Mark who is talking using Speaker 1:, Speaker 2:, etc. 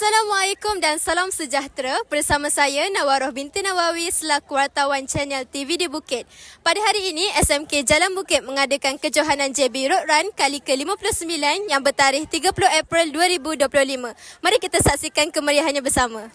Speaker 1: Assalamualaikum dan salam sejahtera bersama saya Nawaroh binti Nawawi selaku wartawan channel TV di Bukit. Pada hari ini SMK Jalan Bukit mengadakan kejohanan JB Road Run kali ke-59 yang bertarikh 30 April 2025. Mari kita saksikan kemeriahannya bersama.